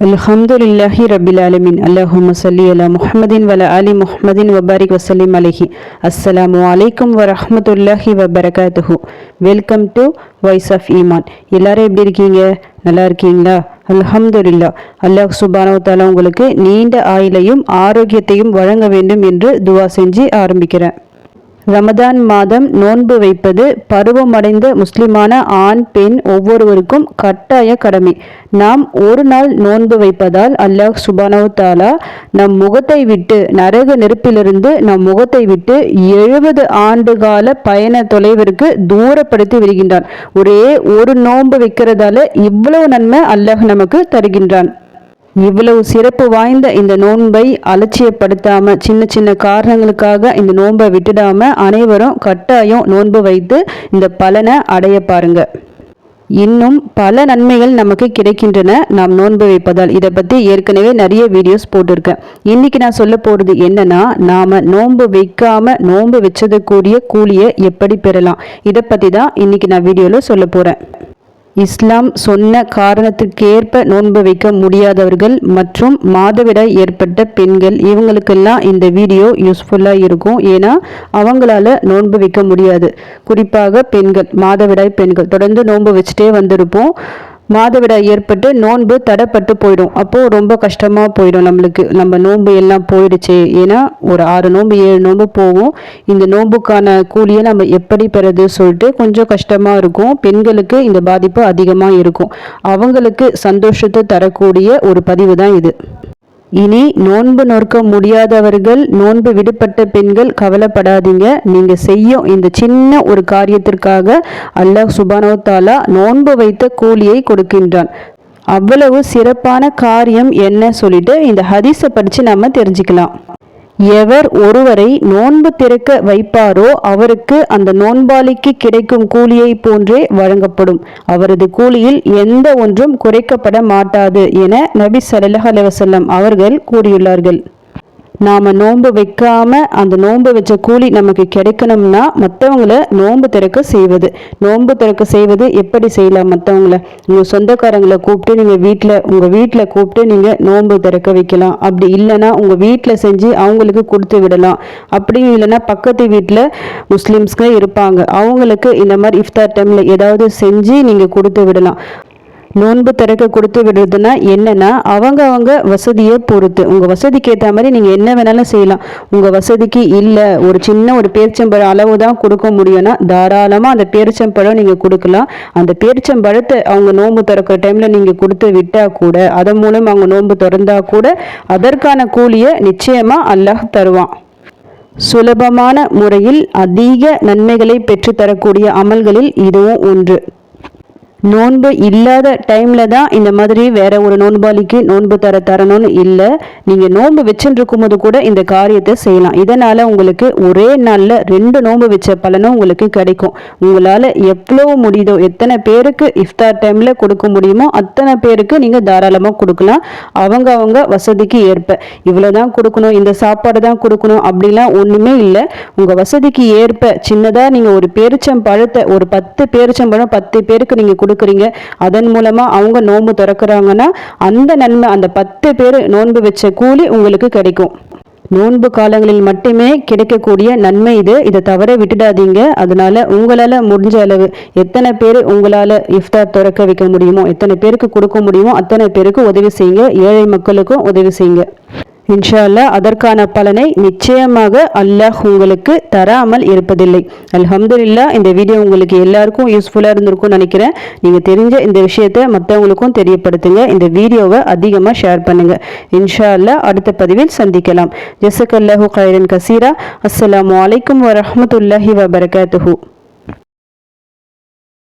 الحمد لله رب العالمين اللهم صل على محمد وعلى آل محمد وبارك وسلم عليه السلام عليكم ورحمة الله وبركاته welcome to voice of ஈமான் எல்லாரும் எப்படி இருக்கீங்க நல்லா இருக்கீங்களா அல்ஹம்துலில்லா அல்லாஹ் சுபானவ தாலா உங்களுக்கு நீண்ட ஆயுளையும் ஆரோக்கியத்தையும் வழங்க வேண்டும் என்று துவா செஞ்சு ஆரம்பிக்கிறேன் ரமதான் மாதம் நோன்பு வைப்பது பருவமடைந்த முஸ்லிமான ஆண் பெண் ஒவ்வொருவருக்கும் கட்டாய கடமை. நாம் ஒரு நாள் நோன்பு வைப்பதால் அல்லாஹ் சுபானவு தாலா நம் முகத்தை விட்டு நரக நெருப்பிலிருந்து நம் முகத்தை விட்டு எழுபது ஆண்டு கால பயண தொலைவிற்கு தூரப்படுத்தி விடுகின்றான். ஒரே ஒரு நோன்பு வைக்கிறதால இவ்வளவு நன்மை அல்லாஹ் நமக்கு தருகின்றான். இவ்வளவு சிறப்பு வாய்ந்த இந்த நோன்பை அலட்சியப்படுத்தாம சின்ன சின்ன காரணங்களுக்காக இந்த நோன்பை விட்டுடாம அனைவரும் கட்டாயம் நோன்பு வைத்து இந்த பலனை அடைய பாருங்க. இன்னும் பல நன்மைகள் நமக்கு கிடைக்கின்றன நாம் நோன்பு வைப்பதால். இதை பற்றி ஏற்கனவே நிறைய வீடியோஸ் போட்டிருக்கேன். இன்னைக்கு நான் சொல்ல போகிறது என்னன்னா நாம் நோன்பு வைக்காம நோன்பு வச்சதுக்குரிய கூலியை எப்படி பெறலாம்? இதை பற்றி தான் இன்னைக்கு நான் வீடியோவில் சொல்ல போகிறேன் இஸ்லாம் சொன்ன காரணத்துக்கேற்ப நோன்பு வைக்க முடியாதவர்கள் மற்றும் மாதவிடாய் ஏற்பட்ட பெண்கள் இவங்களுக்கெல்லாம் இந்த வீடியோ யூஸ்ஃபுல்லாக இருக்கும். ஏன்னா அவங்களால நோன்பு வைக்க முடியாது. குறிப்பாக பெண்கள் மாதவிடாய் பெண்கள். தொடர்ந்து நோன்பு வச்சுட்டே வந்திருப்போம். மாதவிடாய் ஏற்பட்டு நோன்பு தடைப்பட்டு போயிடும். அப்போது ரொம்ப கஷ்டமாக போயிடும் நம்மளுக்கு. நம்ம நோன்பு எல்லாம் போயிடுச்சு. ஏன்னா ஒரு ஆறு நோன்பு ஏழு நோன்பு போகும். இந்த நோன்புக்கான கூலியை நம்ம எப்படி பெறது சொல்லிட்டு கொஞ்சம் கஷ்டமாக இருக்கும். பெண்களுக்கு இந்த பாதிப்பு அதிகமாக இருக்கும். அவங்களுக்கு சந்தோஷத்தை தரக்கூடிய ஒரு பதிவு தான் இது. இனி நோன்பு நோற்க முடியாதவர்கள் நோன்பு விடுபட்ட பெண்கள் கவலைப்படாதீங்க. நீங்கள் செய்யும் இந்த சின்ன ஒரு காரியத்திற்காக அல்லாஹ் சுபானோ தாலா நோன்பு வைத்த கூலியை கொடுக்கின்றான். அவ்வளவு சிறப்பான காரியம் என்ன சொல்லிட்டு இந்த ஹதீஸை படித்து நம்ம தெரிஞ்சுக்கலாம். எவர் ஒருவரை நோன்பு திறக்க வைப்பாரோ அவருக்கு அந்த நோன்பாளிக்கு கிடைக்கும் கூலியை போன்றே வழங்கப்படும். அவரது கூலியில் எந்த ஒன்றும் குறைக்கப்பட மாட்டாது என நபி சல்லாஹ் அலுவலம் அவர்கள் கூறியுள்ளார்கள். நாம் நோன்பு வைக்காமல் அந்த நோன்பு வச்ச கூலி நமக்கு கிடைக்கணும்னா மற்றவங்கள நோன்பு திறக்க செய்வது. நோன்பு திறக்க செய்வது எப்படி செய்யலாம் மற்றவங்கள உங்கள் சொந்தக்காரங்களை கூப்பிட்டு நீங்கள் வீட்டில் உங்கள் வீட்டில் கூப்பிட்டு நீங்கள் நோன்பு திறக்க வைக்கலாம். அப்படி இல்லைன்னா உங்கள் வீட்டில் செஞ்சு அவங்களுக்கு கொடுத்து விடலாம். அப்படி இல்லைன்னா பக்கத்து வீட்டில் முஸ்லீம்ஸ்க்கு இருப்பாங்க. அவங்களுக்கு இந்த மாதிரி இஃப்தார் டைமில் ஏதாவது செஞ்சு நீங்கள் கொடுத்து விடலாம். நோன்பு திறக்க கொடுத்து விடுறதுன்னா என்னென்னா அவங்க அவங்க வசதியை பொறுத்து. உங்கள் வசதிக்கு ஏற்ற மாதிரி நீங்கள் என்ன வேணாலும் செய்யலாம். உங்கள் வசதிக்கு இல்லை ஒரு சின்ன ஒரு பேரிச்சம்பழம் அளவு தான் கொடுக்க முடியும்னா தாராளமாக அந்த பேரிச்சம்பழம் நீங்கள் கொடுக்கலாம். அந்த பேரிச்சம்பழத்தை அவங்க நோன்பு திறக்கிற டைமில் நீங்கள் கொடுத்து விட்டால் கூட அதன் மூலம் அவங்க நோன்பு திறந்தா கூட அதற்கான கூலியை நிச்சயமாக அல்லாஹ் தருவான். சுலபமான முறையில் அதிக நன்மைகளை பெற்றுத்தரக்கூடிய அமல்களில் இதுவும் ஒன்று. நோன்பு இல்லாத டைமில் தான் இந்த மாதிரி வேற ஒரு நோன்பாளிக்கு நோன்பு தர தரணும்னு இல்லை. நீங்கள் நோன்பு வச்சுருக்கும் போது கூட இந்த காரியத்தை செய்யலாம். இதனால் உங்களுக்கு ஒரே நாளில் ரெண்டு நோன்பு வச்ச பலனும் உங்களுக்கு கிடைக்கும். உங்களால் எவ்வளோ முடியுதோ எத்தனை பேருக்கு இஃப்தார் டைமில் கொடுக்க முடியுமோ அத்தனை பேருக்கு நீங்கள் தாராளமாக கொடுக்கலாம். அவங்க அவங்க வசதிக்கு ஏற்ப. இவ்வளோ தான் கொடுக்கணும் இந்த சாப்பாடு தான் கொடுக்கணும் அப்படிலாம் ஒன்றுமே இல்லை. உங்கள் வசதிக்கு ஏற்ப சின்னதாக நீங்கள் ஒரு பேரிச்சம் பழத்தை ஒரு பத்து பேரிச்சம்பழம் பத்து பேருக்கு நீங்கள் கொடு கொடுக்குறீங்க. அதன் மூலமாக அவங்க நோன்பு திறக்கிறாங்கன்னா அந்த நன்மை அந்த பத்து பேர் நோன்பு வச்ச கூலி உங்களுக்கு கிடைக்கும். நோன்பு காலங்களில் மட்டுமே கிடைக்கக்கூடிய நன்மை இது. இதை தவற விட்டுடாதீங்க. அதனால உங்களால் முடிஞ்ச அளவு எத்தனை பேர் உங்களால் இஃப்தார் திறக்க வைக்க முடியுமோ எத்தனை பேருக்கு கொடுக்க முடியுமோ அத்தனை பேருக்கு உதவி செய்யுங்க. ஏழை மக்களுக்கும் உதவி செய்யுங்க. இன்ஷால்லா அதற்கான பலனை நிச்சயமாக அல்லாஹ் உங்களுக்கு தராமல் இருப்பதில்லை. அல்ஹம்துலில்லா இந்த வீடியோ உங்களுக்கு எல்லாருக்கும் யூஸ்ஃபுல்லாக இருந்திருக்கும்னு நினைக்கிறேன். நீங்கள் தெரிஞ்ச இந்த விஷயத்தை மற்றவங்களுக்கும் தெரியப்படுத்துங்க. இந்த வீடியோவை அதிகமாக ஷேர் பண்ணுங்கள் இன்ஷால்லா அடுத்த பதிவில் சந்திக்கலாம். ஜெசக் அல்லாஹூ கைரன் கசீரா. அஸ்லாம் வலைக்கம் வரமத்துல்லாஹி வபரகாத்துஹூ.